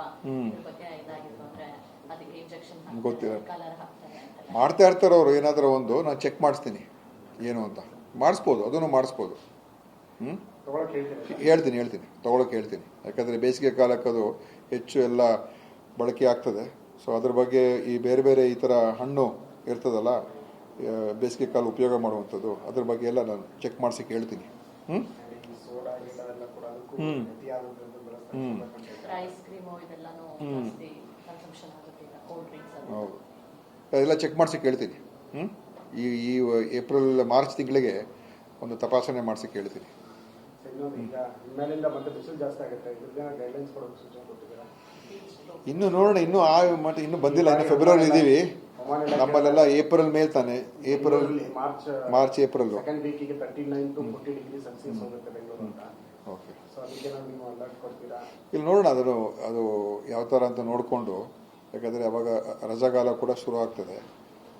ಸ್ವಲ್ಪ ಇದ್ರ ಬಗ್ಗೆ ಇದಾಗಿತ್ತು ಅಂದ್ರೆ ಅದಕ್ಕೆ ಇಂಜೆಕ್ಷನ್ ಗೊತ್ತಿಲ್ಲ. ಕಲರ್ ಹಾಕ್ತಾರೆ ಮಾಡ್ತಾ ಇರ್ತಾರೆ ಅವರು ಏನಾದರೂ ಒಂದು ನಾನು ಚೆಕ್ ಮಾಡಿಸ್ತೀನಿ. ಏನು ಅಂತ. ಮಾಡಿಸ್ಬೋದು ಅದನ್ನು ಮಾಡಿಸ್ಬೋದು. ಹ್ಞೂ ತಗೊಳಕ್ ಹೇಳ್ತೀನಿ. ಹೇಳ್ತೀನಿ ಹೇಳ್ತೀನಿ. ತೊಗೊಳಕ್ಕೆ ಹೇಳ್ತೀನಿ. ಯಾಕಂದರೆ ಬೇಸಿಗೆ ಕಾಲಕ್ಕೆ ಅದು ಹೆಚ್ಚು ಎಲ್ಲ ಬಳಕೆ ಆಗ್ತದೆ. ಸೊ ಅದ್ರ ಬಗ್ಗೆ ಈ ಬೇರೆ ಬೇರೆ ಈ ಥರ ಹಣ್ಣು ಇರ್ತದಲ್ಲ ಆ, ಬೇಸಿಗೆ ಕಾಲ ಉಪಯೋಗ ಮಾಡುವಂಥದ್ದು ಅದ್ರ ಬಗ್ಗೆ ಎಲ್ಲ ನಾನು ಚೆಕ್ ಮಾಡಿಸಿ ಹೇಳ್ತೀನಿ. ಹ್ಞೂ ಈ ಎಲ್ಲ ಕೂಡ ಅದಕ್ಕೂ ಹ್ಮ್. ಅತಿಯಾದದ್ದು ಬೆಳೆಸ್ತಾ ಹ್ಮ್. ಇರ್ಬೇಕಂತ ಐಸ್ ಕ್ರೀಮು ಇದೆಲ್ಲಾನು ಜಾಸ್ತಿ ಕನ್ಸಂಪ್ಷನ್ ಆಗುತ್ತೆ ಈಗ ಕೋಲ್ಡ್ ಡ್ರಿಂಕ್ಸ್ ಅದು ಹೌದು. ಅದೆಲ್ಲ ಚೆಕ್ ಮಾಡಿಸಿ ಕೇಳ್ತೀನಿ. ಹ್ಞೂ ಈ ಈ ಏಪ್ರಿಲ್ ಮಾರ್ಚ್ ತಿಂಗಳಿಗೆ ಒಂದು ತಪಾಸಣೆ ಮಾಡಿಸಿ ಕೇಳ್ತೀನಿ. ಇನ್ನು ನೋಡೋಣ ಇನ್ನೂ ಆ ಮಟ್ಟ ಇನ್ನೂ ಬಂದಿಲ್ಲ ಇನ್ನು ಫೆಬ್ರವರಿ ಇದ್ದೀವಿ ನಮ್ಮಲ್ಲೆಲ್ಲ ಏಪ್ರಿಲ್ ಮೇಲ್ ತಾನೆ. ಏಪ್ರಿಲ್ ಮಾರ್ಚ್ ಮಾರ್ಚ್ ಏಪ್ರಿಲ್ ಇಲ್ಲಿ ನೋಡೋಣ ಅದನ್ನು ಅದು ಯಾವ ಥರ ಅಂತ ನೋಡಿಕೊಂಡು. ಯಾಕಂದರೆ ಅವಾಗ ರಜಾಗಾಲ ಕೂಡ ಶುರು ಆಗ್ತದೆ.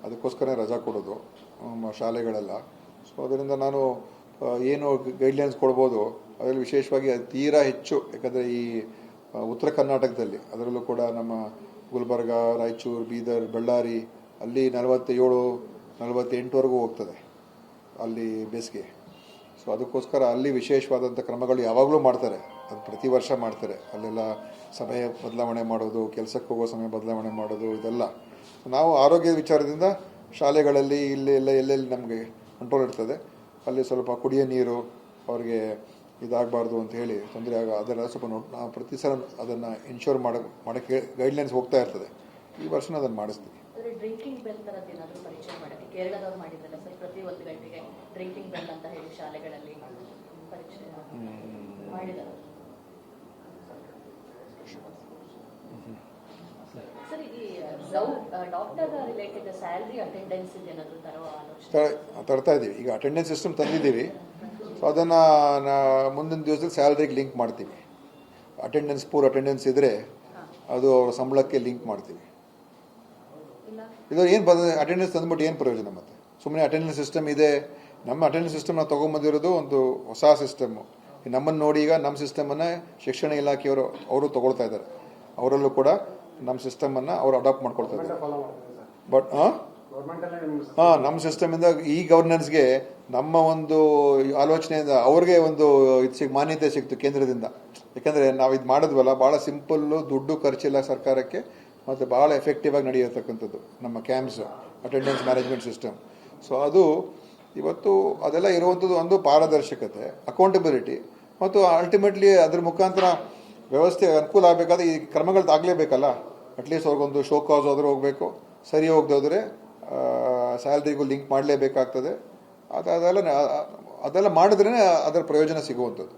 ಅದಕ್ಕೋಸ್ಕರ ರಜಾ ಕೊಡೋದು ಶಾಲೆಗಳೆಲ್ಲ. ಸೊ ಅದರಿಂದ ನಾನು ಏನು ಗೈಡ್ಲೈನ್ಸ್ ಕೊಡ್ಬೋದು ಅದರಲ್ಲಿ ವಿಶೇಷವಾಗಿ ತೀರಾ ಹೆಚ್ಚು. ಯಾಕಂದರೆ ಈ ಉತ್ತರ ಕರ್ನಾಟಕದಲ್ಲಿ ಅದರಲ್ಲೂ ಕೂಡ ನಮ್ಮ ಗುಲ್ಬರ್ಗ ರಾಯಚೂರು ಬೀದರ್ ಬಳ್ಳಾರಿ ಅಲ್ಲಿ ನಲವತ್ತೇಳು, ನಲವತ್ತೆಂಟುವರೆಗೂ ಹೋಗ್ತದೆ ಅಲ್ಲಿ ಬೇಸಿಗೆ. ಸೊ ಅದಕ್ಕೋಸ್ಕರ ಅಲ್ಲಿ ವಿಶೇಷವಾದಂಥ ಕ್ರಮಗಳು ಯಾವಾಗಲೂ ಮಾಡ್ತಾರೆ. ಅದು ಪ್ರತಿ ವರ್ಷ ಮಾಡ್ತಾರೆ. ಅಲ್ಲೆಲ್ಲ ಸಮಯ ಬದಲಾವಣೆ ಮಾಡೋದು, ಕೆಲಸಕ್ಕೆ ಹೋಗೋ ಸಮಯ ಬದಲಾವಣೆ ಮಾಡೋದು, ಇದೆಲ್ಲ. ನಾವು ಆರೋಗ್ಯದ ವಿಚಾರದಿಂದ ಶಾಲೆಗಳಲ್ಲಿ ಇಲ್ಲಿ ಎಲ್ಲ ಎಲ್ಲೆಲ್ಲಿ ನಮಗೆ ಕಂಟ್ರೋಲ್ ಇರ್ತದೆ, ಅಲ್ಲಿ ಸ್ವಲ್ಪ ಕುಡಿಯೋ ನೀರು ಅವ್ರಿಗೆ ಇದಾಗಬಾರ್ದು ಅಂತ ಹೇಳಿ ತೊಂದರೆ ಆಗ ಅದೆಲ್ಲ ಸ್ವಲ್ಪ ನಾವು ಪ್ರತಿ ಸಲ ಅದನ್ನು ಇನ್ಶೂರ್ ಮಾಡೋ, ಮಾಡೋಕ್ಕೆ ಗೈಡ್ಲೈನ್ಸ್ ಹೋಗ್ತಾ ಇರ್ತದೆ. ಈ ವರ್ಷನ ಅದನ್ನು ಮಾಡಿಸ್ತೀವಿ. ಡ್ರಿಂಕಿಂಗ್ ಬೆಲ್ ತರದ್ದು ಏನಾದರೂ ಪರಿಚಯ ಮಾಡಕ್ಕೆ ಕೇರಳದವ್ರು ಮಾಡಿದ್ರಲ್ಲ ಸರ್ ಪ್ರತಿ ಒಂದು ಗಂಟೆಗೆ ಡ್ರಿಂಕಿಂಗ್ ಬೆಲ್ ಅಂತ ಹೇಳಿ ಶಾಲೆಗಳಲ್ಲಿ ಪರಿಚಯ ಮಾಡಿದ್ದಾರೆ ಸರ್ ಈ ಡಾಕ್ಟರ್ ರಿಲೇಟೆಡ್ ಸ್ಯಾಲರಿ ಅಟೆಂಡೆನ್ಸ್ ಏನಾದ್ರು ತರುವ ಆಲೋಚನೆ? ತರ- ತರ್ತಾ ಇದ್ದೀವಿ ಈಗ ಅಟೆಂಡೆನ್ಸ್ ಸಿಸ್ಟಮ್ ತಂದಿದ್ದೀವಿ. ಸೊ ಅದನ್ನು ನಾ ಮುಂದಿನ ದಿವಸದಲ್ಲಿ ಸ್ಯಾಲ್ರಿಗೆ ಲಿಂಕ್ ಮಾಡ್ತೀವಿ. ಅಟೆಂಡೆನ್ಸ್ ಪೂರ್ ಅಟೆಂಡೆನ್ಸ್ ಇದ್ದರೆ ಅದು ಅವರ ಸಂಬಳಕ್ಕೆ ಲಿಂಕ್ ಮಾಡ್ತೀವಿ. ಇದು ಏನು ಬದ ಅಟೆಂಡೆನ್ಸ್ ತಂದ್ಬಿಟ್ಟು ಏನು ಪ್ರಯೋಜನ ಮತ್ತೆ? ಸುಮ್ಮನೆ ಅಟೆಂಡೆನ್ಸ್ ಸಿಸ್ಟಮ್ ಇದೆ. ನಮ್ಮ ಅಟೆಂಡೆನ್ಸ್ ಸಿಸ್ಟಮ್ ನಾವು ತೊಗೊಂಬಂದಿರೋದು ಒಂದು ಹೊಸ ಸಿಸ್ಟಮು ನಮ್ಮನ್ನು ನೋಡಿ ಈಗ ನಮ್ಮ ಸಿಸ್ಟಮನ್ನು ಶಿಕ್ಷಣ ಇಲಾಖೆಯವರು ಅವರು ತೊಗೊಳ್ತಾ ಇದ್ದಾರೆ. ಅವರಲ್ಲೂ ಕೂಡ ನಮ್ಮ ಸಿಸ್ಟಮನ್ನು ಅವರು ಅಡಾಪ್ಟ್ ಮಾಡ್ಕೊಳ್ತಾ ಇದ್ದಾರೆ. ಬಟ್ ಹಾಂ ಹಾಂ ನಮ್ಮ ಸಿಸ್ಟಮಿಂದ ಈ ಗವರ್ನೆನ್ಸ್ಗೆ ನಮ್ಮ ಒಂದು ಆಲೋಚನೆಯಿಂದ ಅವ್ರಿಗೆ ಒಂದು ಇದು ಸಿಗ್ ಮಾನ್ಯತೆ ಸಿಕ್ತು ಕೇಂದ್ರದಿಂದ. ಯಾಕಂದರೆ ನಾವು ಇದು ಮಾಡಿದ್ವಲ್ಲ ಭಾಳ ಸಿಂಪಲ್ಲು ದುಡ್ಡು ಖರ್ಚಿಲ್ಲ ಸರ್ಕಾರಕ್ಕೆ. ಮತ್ತು ಭಾಳ ಎಫೆಕ್ಟಿವ್ ಆಗಿ ನಡೆಯತಕ್ಕಂಥದ್ದು ನಮ್ಮ camps attendance management system so ಅದು ಇವತ್ತು ಅದೆಲ್ಲ ಇರುವಂಥದ್ದು ಒಂದು ಪಾರದರ್ಶಕತೆ ಅಕೌಂಟಬಿಲಿಟಿ ಮತ್ತು ಅಲ್ಟಿಮೇಟ್ಲಿ ಅದ್ರ ಮುಖಾಂತರ ವ್ಯವಸ್ಥೆ ಅನುಕೂಲ ಆಗಬೇಕಾದ್ರೆ ಈ ಕ್ರಮಗಳು ಆಗಲೇಬೇಕಲ್ಲ ಅಟ್ಲೀಸ್ಟ್ ಅವ್ರಿಗೊಂದು ಶೋ ಕಾಸ್ ಆದರೂ ಹೋಗಬೇಕು. ಸರಿ ಹೋಗ್ದೋದ್ರೆ ಸ್ಯಾಲ್ರಿಗೂ ಲಿಂಕ್ ಮಾಡಲೇಬೇಕಾಗ್ತದೆ. ಅದು, ಅದೆಲ್ಲ ಅದೆಲ್ಲ ಮಾಡಿದ್ರೇ ಅದರ ಪ್ರಯೋಜನ ಸಿಗುವಂಥದ್ದು.